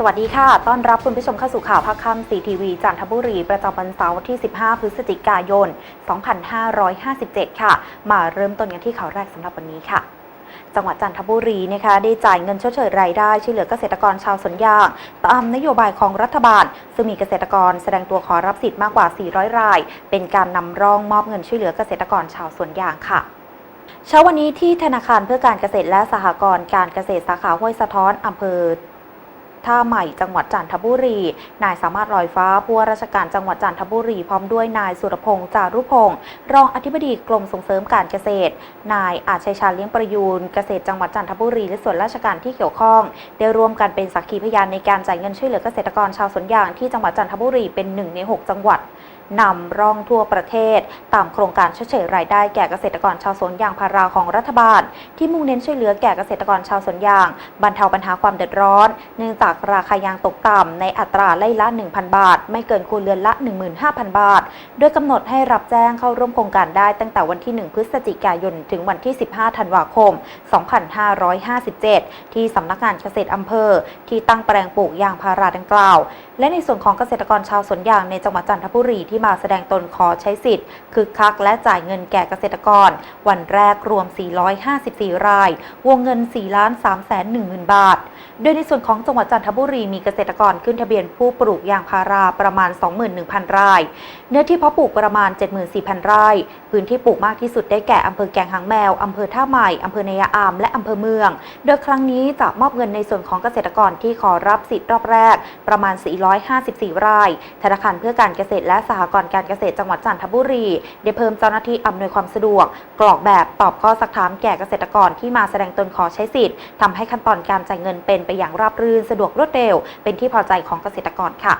สวัสดีค่ะ ต้อนรับคุณผู้ชมเข้าสู่ข่าวภาคค่ำสีทีวีจันทบุรี ประจำวันเสาร์ที่ 15 พฤศจิกายน 2557 ค่ะ มาเริ่มต้นกันที่ข่าวแรกสำหรับวันนี้ค่ะจังหวัดจันทบุรีนะคะได้จ่ายเงินชดเชยรายได้ช่วยเหลือเกษตรกรชาวสวนยางตามนโยบายของรัฐบาล ซึ่งมีเกษตรกรแสดงตัวขอรับสิทธิ์มากกว่า 400 ราย เป็นการนำร่องมอบเงินช่วยเหลือเกษตรกรชาวสวนยางค่ะเช้าวันนี้ที่ธนาคารเพื่อการเกษตรและสหกรณ์การเกษตรสาขาห้วยสะท้อนอำเภอ ท่าใหม่จังหวัดจันทบุรี นายสามารถลอยฟ้าผู้ว่าราชการจังหวัดจันทบุรี พร้อมด้วยนายสุรพงษ์จารุพงศ์รองอธิบดีกรมส่งเสริมการเกษตร นายอาจชัยชาญเลี้ยงประยูนเกษตรจังหวัดจันทบุรี และส่วนราชการที่เกี่ยวข้องได้ร่วมกันเป็นสักขีพยานในการจ่ายเงินช่วยเหลือเกษตรกรชาวสวนยางที่จังหวัดจันทบุรีเป็นหนึ่งในหกจังหวัด นำร่องทั่วประเทศ ตามโครงการชดเชยรายได้แก่เกษตรกรชาวสวนยางพาราของรัฐบาล ที่มุ่งเน้นช่วยเหลือแก่เกษตรกรชาวสวนยาง บรรเทาปัญหาความเดือดร้อน เนื่องจากราคายางตกต่ำในอัตราไล่ละ 1,000 บาท ไม่เกินครัวเรือนละ 15,000 บาท โดยกำหนดให้รับแจ้งเข้าร่วมโครงการได้ตั้งแต่วันที่ 1 พฤศจิกายนถึงวันที่ 15 ธันวาคม 2557 ที่สำนักงานเกษตรอำเภอ ที่ตั้งแปลงปลูกยางพาราดังกล่าว และในส่วนของเกษตรกรชาวสวนยางในจังหวัดจันทบุรีที่มาแสดงตนขอใช้สิทธิ์คึกคักและจ่ายเงินแก่เกษตรกร วันแรกรวม 454 ราย วงเงิน 4 ล้าน3แสน1 0 0 0 0บาท โดยในส่วนของจังหวัดจันทบุรีมีเกษตรกรขึ้นทะเบียนผู้ปลูกยางพาราประมาณ 21,000รายเนื้อที่เพาะปลูกประมาณ 74,000 ไร่ พื้นที่ปลูกมากที่สุดได้แก่อำเภอแกงหางแมวอำเภอท่าใหม่อำเภอเนยอาม และอำเภอเมือง โดยครั้งนี้จะมอบเงินในส่วนของเกษตรกรที่ขอรับสิทธิ์รอบแรก ประมาณ 454รายธนาคารเพื่อการเกษตรและสหกรณ์การเกษตรจังหวัดจันทบุรี ได้เพิ่มเจ้าหน้าที่อำนวยความสะดวก กรอกแบบตอบข้อสักถามแก่เกษตรกรที่มาแสดงตนขอใช้สิทธิ์ทำให้ขั้นตอนการจ่ายเงินเป็นไปอย่างราบรื่นสะดวกรวดเร็ว เป็นที่พอใจของเกษตรกรค่ะ